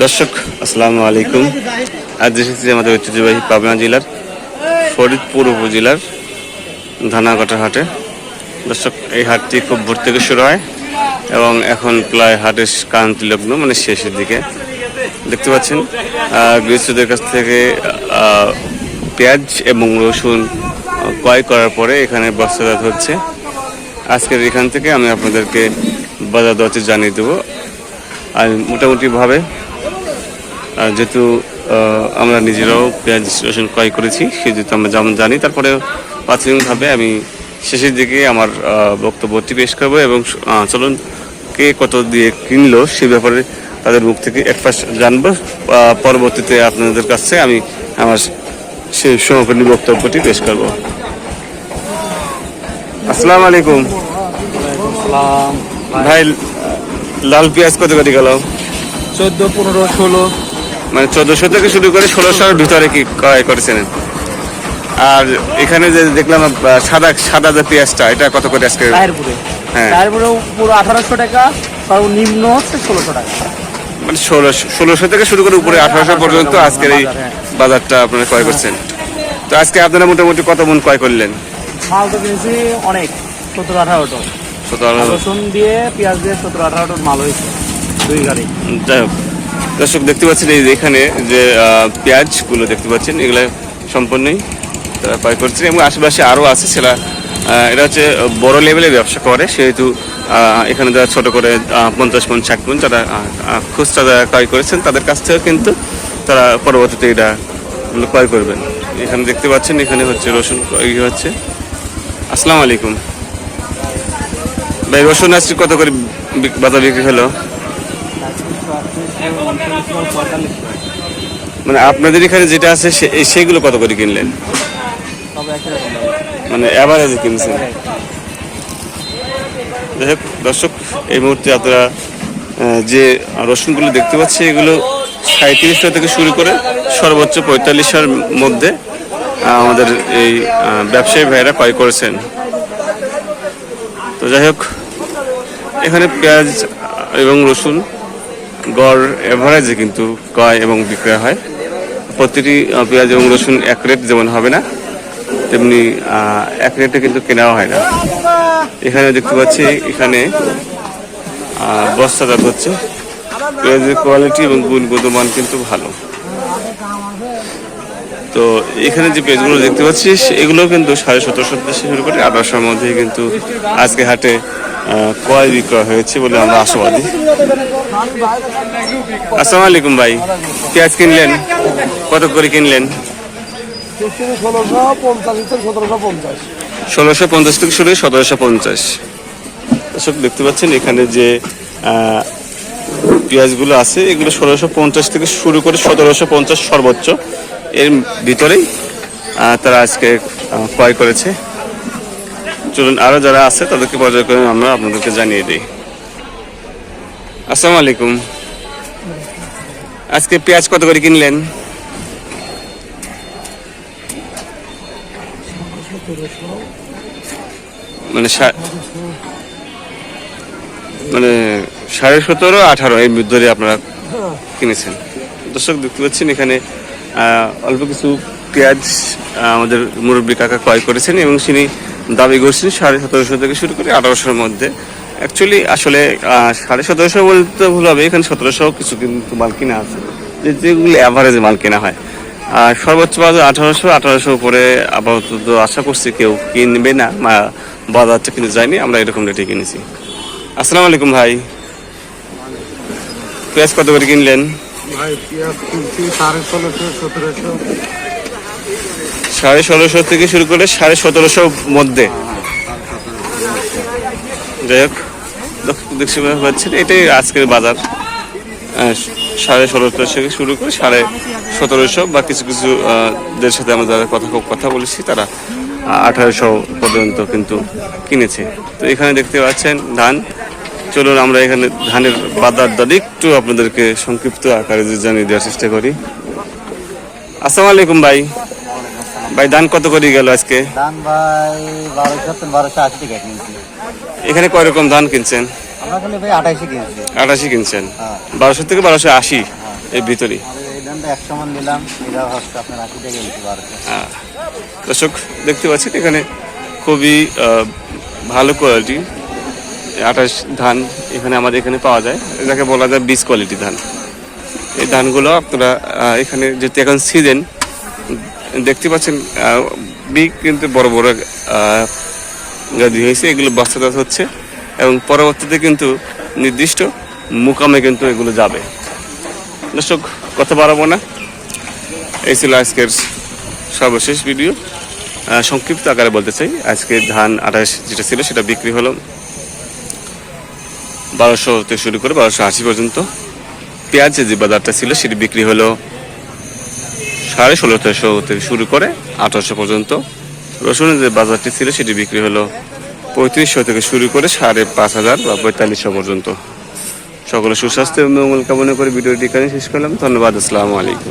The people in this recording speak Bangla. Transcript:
দর্শক, আসসালামু আলাইকুম। আজ এসেছি আমাদের ঐতিহ্যবাহী পাবনা জেলার ফরিদপুর উপজেলার ধানাঘাটা হাটে। দর্শক, এই হাটটি খুব ভোর থেকে শুরু হয় এবং এখন প্রায় হাটের কান্তি লগ্ন মানে শেষের দিকে। দেখতে পাচ্ছেন গৃহস্থদের কাছ থেকে পেঁয়াজ এবং রসুন ক্রয় করার পরে এখানে বস্তাজাত হচ্ছে। আজকের এখান থেকে আমি আপনাদেরকে বাজার দরটি জানিয়ে দেবো। আর মোটামুটিভাবে যেহেতু আমরা নিজেরাও পেঁয়াজ রসুন ক্রয় করেছি সেহেতু আমরা যেমন জানি তারপরে প্রাথমিকভাবে আমি শেষের দিকে আমার বক্তব্যটি পেশ করব এবং চলুন কে কত দিয়ে কিনলো সে ব্যাপারে তাদের মুখ থেকে পাশ জানব। পরবর্তীতে আপনাদের কাছে আমি আমার সেই সমাপনী বক্তব্যটি পেশ করব। আসসালামু আলাইকুম। ভাই লাল পেঁয়াজ কত করে গেল? চোদ্দ পনেরো ষোলো। মানে চোদ্দশো থেকে শুরু করে ষোলোশোর ভিতরে কি ক্রয় করেছেন? আর এখানে যে দেখলাম সাদা সাদা যে পেঁয়াজটা এটা কত করে আজকে? হ্যাঁ। পুরো। আঠারোশো টাকা সর্বনিম্ন হচ্ছে ষোলোশো টাকা। মানে ষোলোশো ষোলোশো থেকে শুরু করে উপরে আঠারোশো পর্যন্ত আজকের এই হ্যাঁ। বাজারটা আপনারা ক্রয় করছেন। তো আজকে আপনারা মোটামুটি কত মন ক্রয় করলেন? মাল তো কিনেছি অনেক সতেরো আঠারোটো। সতেরো রসুন দিয়ে পেঁয়াজ দিয়ে সতেরো আঠারোটোর মাল হয়েছে দুই গাড়ি। যাই হোক। দর্শক দেখতে পাচ্ছেন এই এখানে যে পেঁয়াজগুলো দেখতে পাচ্ছেন, এগুলো সম্পূর্ণই তারা ক্রয় করছে এবং আশেপাশে আরও আছে সেটা এটা হচ্ছে বড় লেভেলে ব্যবসা করে, সেহেতু এখানে যারা ছোট করে পঞ্চাশ মন, ষাট মন যারা খুচরা যারা ক্রয় করেছেন, তাদের কাছ থেকেও কিন্তু তারা পরবর্তীতে এটা ক্রয় করবেন। এখানে দেখতে পাচ্ছেন, এখানে হচ্ছে রসুন ইয়ে হচ্ছে। আসসালামু আলাইকুম। ভাই, রসুন আজকে কত করে বাজার বিক্রি হলো? মানে আপনাদের এখানে যেটা আছে সেগুলো কত করে কিনলেন? মানে অ্যাভারেজে কিনছেন? যাই হোক, দর্শক, এই মুহূর্তে আপনারা যে রসুনগুলো দেখতে পাচ্ছি, এগুলো সাঁত্রিশ টাকা থেকে শুরু করে সর্বোচ্চ পঁয়তাল্লিশের মধ্যে আমাদের এই ব্যবসায়ী ভাইয়েরা ক্রয় করেছেন। তো যাই হোক, এখানে পেঁয়াজ এবং রসুন গড় এভারেজে কিন্তু ক্রয় এবং বিক্রয় হয়। প্রতিটি পেঁয়াজ এবং রসুন এক রেট যেমন হবে না, তেমনি এক রেটে কিন্তু কেনাও হয় না। এখানে দেখতে পাচ্ছি, এখানে বস্তাজাত হচ্ছে। পেঁয়াজের কোয়ালিটি এবং গুণগত মান কিন্তু ভালো। তো এখানে যে পেজগুলো দেখতে পাচ্ছি এগুলো কিন্তু সাড়ে সতেরোশো থেকে শুরু করে আঠারোশোর মধ্যে কিন্তু আজকে হাটে ক্রয় বিক্রয় হয়েছে বলে আমরা আশাবাদী। আসসালামু আলাইকুম ভাই, পেঁয়াজ কিনলেন? কত করে কিনলেন? ষোলোশো পঞ্চাশ থেকে শুরু সতেরোশো পঞ্চাশ। দর্শক, দেখতে পাচ্ছেন এখানে যে পেঁয়াজগুলো আছে, এগুলো ষোলোশো পঞ্চাশ থেকে শুরু করে সতেরোশো পঞ্চাশ সর্বোচ্চ। এর ভিতরেই তারা আজকে ক্রয় করেছে। চলুন আরও যারা আছে তাদেরকে পর্যায়ক্রমে আমরা আপনাদেরকে জানিয়ে দিই। আসসালামু আলাইকুম। আজকে পেঁয়াজ কত করে কিনলেন? মানে মানে সাড়ে সতেরো, আঠারো এর ভিতরে আপনারা কিনেছেন। দর্শক, দেখতে পাচ্ছেন এখানে অল্প কিছু পেঁয়াজ আমাদের মুরব্বী কাকা ক্রয় করেছেন এবং তিনি দাবি করছেন সাড়ে সতেরোশো থেকে শুরু করে আঠারোশোর মধ্যে। অ্যাকচুয়ালি আসলে সাড়ে সতেরোশো বলতে ভুল হবে, এখানে সতেরোশো কিছু কিন্তু মাল কিনা আছে। যেগুলি অ্যাভারেজে মাল কেনা হয়। আর সর্বোচ্চ বাজার আঠারোশো আঠারোশো উপরে আপাতত আশা করছি কেউ কিনবে না বাজারটা কিন্তু যায়নি, আমরা এরকম রেটে কিনেছি। আসসালামু আলাইকুম ভাই। পেঁয়াজ কত করে কিনলেন? ভাই, পেঁয়াজ কিনছি সাড়ে সতেরোশো। সাড়ে ষোলোশো থেকে শুরু করে সাড়ে সতেরোশো মধ্যে। যাই হোক দর্শক পাচ্ছেন, এটাই আজকের বাজার। সাড়ে ষোলোশো থেকে শুরু করে সাড়ে সতেরোশো বা কিছু কিছু দের সাথে আমরা যারা কথা কথা বলেছি, তারা আঠারোশো পর্যন্ত কিন্তু কিনেছে। তো এখানে দেখতে পাচ্ছেন ধান। চলুন আমরা এখানে ধানের বাজার দর একটু আপনাদেরকে সংক্ষিপ্ত আকারে জানিয়ে দেওয়ার চেষ্টা করি। আসসালামু আলাইকুম ভাই। ভাই ধান কত করে গেল আজকে? ধান ভাই বারোশো বারোশো আশি টাকা কিনছি। এখানে কয় রকম ধান কিনছেন? আমরা ভাই আঠাইশে কিনছি। আটাশি কিনছেন। হ্যাঁ। বারোশো থেকে বারোশো আশি এর টাকা কেজি বারোশো। আহ, দর্শক দেখতে পাচ্ছেন এখানে খুবই ভালো কোয়ালিটি আঠাশ ধান এখানে আমাদের এখানে পাওয়া যায়। এটাকে বলা যায় বীজ কোয়ালিটি ধান। এই ধানগুলো আপনারা এখানে যেহেতু এখন সিজন দেখতে পাচ্ছেন আহ, বি কিন্তু বড় বড় গাদি হয়েছে এগুলো বাচ্চাদাস হচ্ছে এবং পরবর্তীতে কিন্তু নির্দিষ্ট মুকামে কিন্তু এগুলো যাবে। দর্শক কথা বাড়াবো না। এই ছিল আজকের সর্বশেষ ভিডিও। সংক্ষিপ্ত আকারে বলতে চাই আজকে ধান আঠাশ যেটা ছিল সেটা বিক্রি হলো বারোশো থেকে শুরু করে বারোশো আশি পর্যন্ত। পেঁয়াজের যে বাজারটা ছিল সেটি বিক্রি হলো সাড়ে ষোলোশো থেকে শুরু করে আঠারোশো পর্যন্ত। রসুনের যে বাজারটি ছিল, সেটি বিক্রি হলো পঁয়ত্রিশশো থেকে শুরু করে সাড়ে পাঁচ হাজার বা পঁয়তাল্লিশশো পর্যন্ত। সকলে সুস্বাস্থ্য এবং মঙ্গল কামনা করে ভিডিওটি এখানে শেষ করলাম। ধন্যবাদ, আসসালামু আলাইকুম।